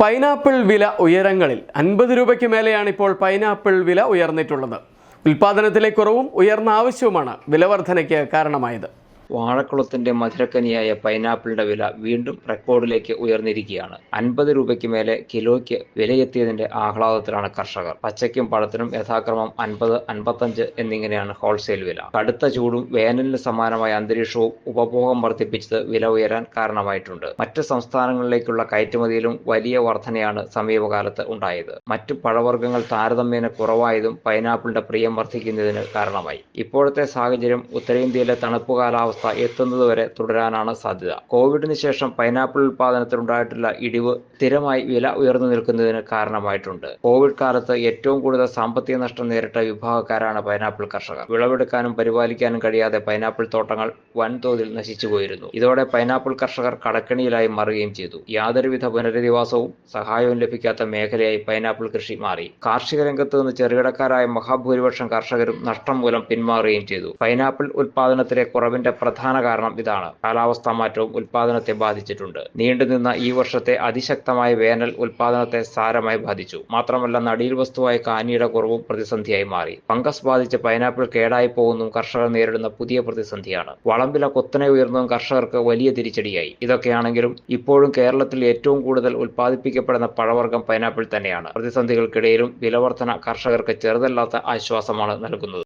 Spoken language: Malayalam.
പൈനാപ്പിൾ വില ഉയരങ്ങളിൽ അൻപത് രൂപയ്ക്ക് മേലെയാണ് ഇപ്പോൾ പൈനാപ്പിൾ വില ഉയർന്നിട്ടുള്ളത്. ഉൽപാദനത്തിലെ കുറവും ഉയർന്ന ആവശ്യവുമാണ് വിലവർദ്ധനയ്ക്ക് കാരണമായത്. വാഴക്കുളത്തിന്റെ മധുരക്കനിയായ പൈനാപ്പിളിന്റെ വില വീണ്ടും റെക്കോർഡിലേക്ക് ഉയർന്നിരിക്കുകയാണ്. അൻപത് രൂപയ്ക്ക് മേലെ കിലോയ്ക്ക് വിലയെത്തിയതിന്റെ ആഹ്ലാദത്തിലാണ് കർഷകർ. പച്ചയ്ക്കും പഴത്തിനും യഥാക്രമം അൻപത് അൻപത്തഞ്ച് എന്നിങ്ങനെയാണ് ഹോൾസെയിൽ വില. കടുത്ത ചൂടും വേനലിന് സമാനമായ അന്തരീക്ഷവും ഉപഭോഗം വർദ്ധിപ്പിച്ചത് വില ഉയരാൻ കാരണമായിട്ടുണ്ട്. മറ്റ് സംസ്ഥാനങ്ങളിലേക്കുള്ള കയറ്റുമതിയിലും വലിയ വർധനയാണ് സമീപകാലത്ത് ഉണ്ടായത്. മറ്റ് പഴവർഗങ്ങൾ താരതമ്യേന കുറവായതും പൈനാപ്പിളിന്റെ പ്രിയം വർദ്ധിക്കുന്നതിന് കാരണമായി. ഇപ്പോഴത്തെ സാഹചര്യം ഉത്തരേന്ത്യയിലെ തണുപ്പ് കാലാവസ്ഥ എത്തുന്നതുവരെ തുടരാനാണ് സാധ്യത. കോവിഡിന് ശേഷം പൈനാപ്പിൾ ഉൽപാദനത്തിലുണ്ടായിട്ടുള്ള ഇടിവ് സ്ഥിരമായി വില ഉയർന്നു നിൽക്കുന്നതിന് കാരണമായിട്ടുണ്ട്. കോവിഡ് കാലത്ത് ഏറ്റവും കൂടുതൽ സാമ്പത്തിക നഷ്ടം നേരിട്ട വിഭാഗക്കാരാണ് പൈനാപ്പിൾ കർഷകർ. വിളവെടുക്കാനും പരിപാലിക്കാനും കഴിയാതെ പൈനാപ്പിൾ തോട്ടങ്ങൾ വൻതോതിൽ നശിച്ചുപോയിരുന്നു ഇതോടെ പൈനാപ്പിൾ കർഷകർ കടക്കണിയിലായി മാറുകയും ചെയ്തു. യാതൊരുവിധ പുനരധിവാസവും സഹായവും ലഭിക്കാത്ത മേഖലയായി പൈനാപ്പിൾ കൃഷി മാറി. കാർഷിക രംഗത്ത് നിന്ന് ചെറുകിടക്കാരായ മഹാഭൂരിപക്ഷം കർഷകരും നഷ്ടം മൂലം പിന്മാറുകയും ചെയ്തു. പൈനാപ്പിൾ ഉൽപാദനത്തിലെ കുറവിന്റെ പ്രധാന കാരണം ഇതാണ്. കാലാവസ്ഥാ മാറ്റവും ഉൽപാദനത്തെ ബാധിച്ചിട്ടുണ്ട്. നീണ്ടുനിന്ന ഈ വർഷത്തെ അതിശക്തമായ വേനൽ ഉൽപാദനത്തെ സാരമായി ബാധിച്ചു. മാത്രമല്ല നടീൽ വസ്തുവായ കാനിയുടെ കുറവും പ്രതിസന്ധിയായി മാറി. ഫംഗസ് ബാധിച്ച പൈനാപ്പിൾ കേടായി പോകുന്നതും കർഷകർ നേരിടുന്ന പുതിയ പ്രതിസന്ധിയാണ്. വളം വില കുത്തനെ ഉയർന്നതും കർഷകർക്ക് വലിയ തിരിച്ചടിയായി. ഇതൊക്കെയാണെങ്കിലും ഇപ്പോഴും കേരളത്തിൽ ഏറ്റവും കൂടുതൽ ഉൽപ്പാദിപ്പിക്കപ്പെടുന്ന പഴവർഗം പൈനാപ്പിൾ തന്നെയാണ്. പ്രതിസന്ധികൾക്കിടയിലും വിലവർധന കർഷകർക്ക് ചെറുതല്ലാത്ത ആശ്വാസമാണ് നൽകുന്നത്.